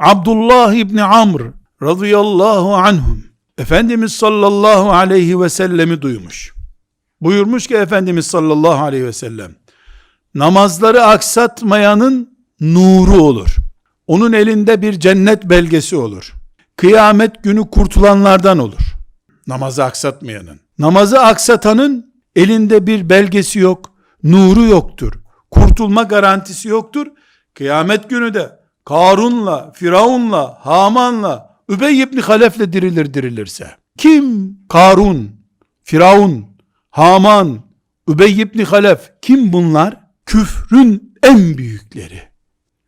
Abdullah İbni Amr radıyallahu anhum Efendimiz sallallahu aleyhi ve sellemi duymuş. Buyurmuş ki Efendimiz sallallahu aleyhi ve sellem namazları aksatmayanın nuru olur. Onun elinde bir cennet belgesi olur. Kıyamet günü kurtulanlardan olur. Namazı aksatmayanın. Namazı aksatanın elinde bir belgesi yok, nuru yoktur. Kurtulma garantisi yoktur. Kıyamet günü de Karun'la, Firavun'la, Haman'la, Übey ibn Halef'le dirilir dirilirse. Kim Karun, Firavun, Haman, Übey ibn Halef kim bunlar? Küfrün en büyükleri.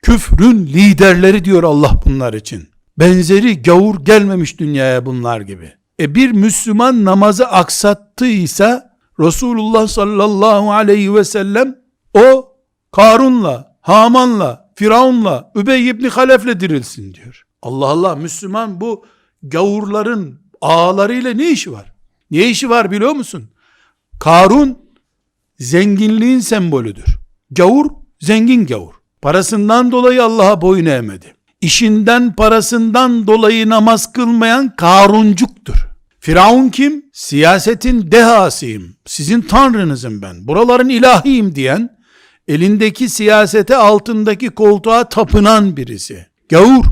Küfrün liderleri diyor Allah bunlar için. Benzeri gavur gelmemiş dünyaya bunlar gibi. E bir Müslüman namazı aksattıysa Resulullah sallallahu aleyhi ve sellem o Karun'la, Haman'la, Firavun'la, Übey ibn Halef'le dirilsin diyor. Allah Allah Müslüman bu gavurların ağlarıyla ne işi var? Ne işi var biliyor musun? Karun zenginliğin sembolüdür. Gavur zengin gavur. Parasından dolayı Allah'a boyun eğmedi. İşinden parasından dolayı namaz kılmayan karuncuktur. Firavun kim? Siyasetin dehasıyım. Sizin tanrınızım ben. Buraların ilahiyim diyen, elindeki siyasete altındaki koltuğa tapınan birisi. Gavur.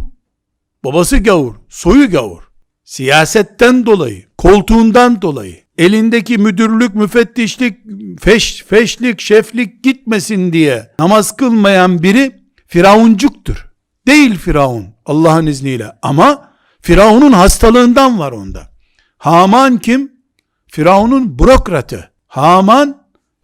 Babası gavur. Soyu gavur. Siyasetten dolayı, koltuğundan dolayı, elindeki müdürlük, müfettişlik, feş, feşlik, şeflik gitmesin diye namaz kılmayan biri Firavuncuktur. Değil Firavun Allah'ın izniyle ama Firavun'un hastalığından var onda. Haman kim? Firavun'un bürokratı. Haman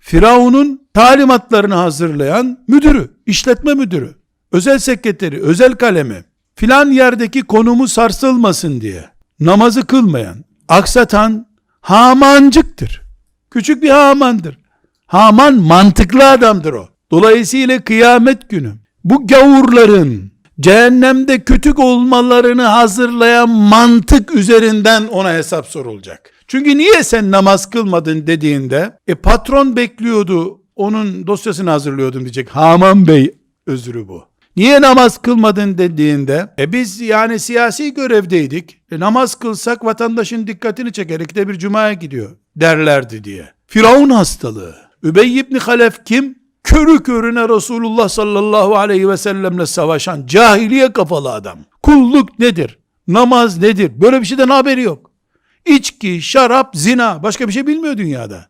Firavun'un talimatlarını hazırlayan müdürü, işletme müdürü, özel sekreteri, özel kalemi, filan yerdeki konumu sarsılmasın diye namazı kılmayan, aksatan Hamancıktır. Küçük bir Haman'dır. Haman mantıklı adamdır o. Dolayısıyla kıyamet günü bu gavurların cehennemde kütük olmalarını hazırlayan mantık üzerinden ona hesap sorulacak. Çünkü niye sen namaz kılmadın dediğinde e patron bekliyordu onun dosyasını hazırlıyordum diyecek. Haman Bey özrü bu. Niye namaz kılmadın dediğinde e biz yani siyasi görevdeydik. E namaz kılsak vatandaşın dikkatini çeker. İkide bir cumaya gidiyor derlerdi diye. Firavun hastalığı. Übey ibn Halef kim? Körü körüne Resulullah sallallahu aleyhi ve sellemle savaşan cahiliye kafalı adam. Kulluk nedir? Namaz nedir? Böyle bir şeyden haberi yok. İçki, şarap, zina başka bir şey bilmiyor dünyada.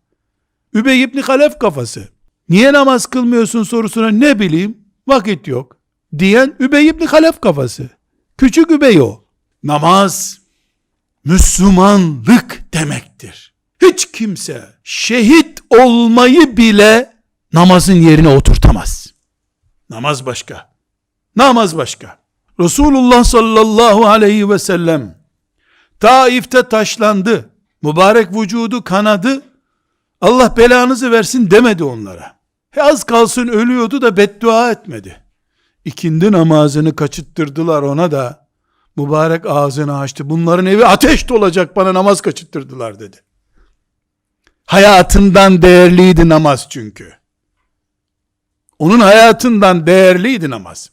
Übey ibn Halef kafası. Niye namaz kılmıyorsun sorusuna ne bileyim vakit yok diyen Übey ibn Halef kafası. Küçük Übey o. Namaz Müslümanlık demektir. Hiç kimse şehit olmayı bile namazın yerine oturtamaz. Namaz başka. Namaz başka. Resulullah sallallahu aleyhi ve sellem Taif'te taşlandı. Mübarek vücudu kanadı. Allah belanızı versin demedi onlara. He az kalsın ölüyordu da beddua etmedi. İkindi namazını kaçıttırdılar ona da mübarek ağzını açtı. Bunların evi ateş dolacak bana namaz kaçıttırdılar dedi. Hayatından değerliydi namaz çünkü. Onun hayatından değerliydi namaz.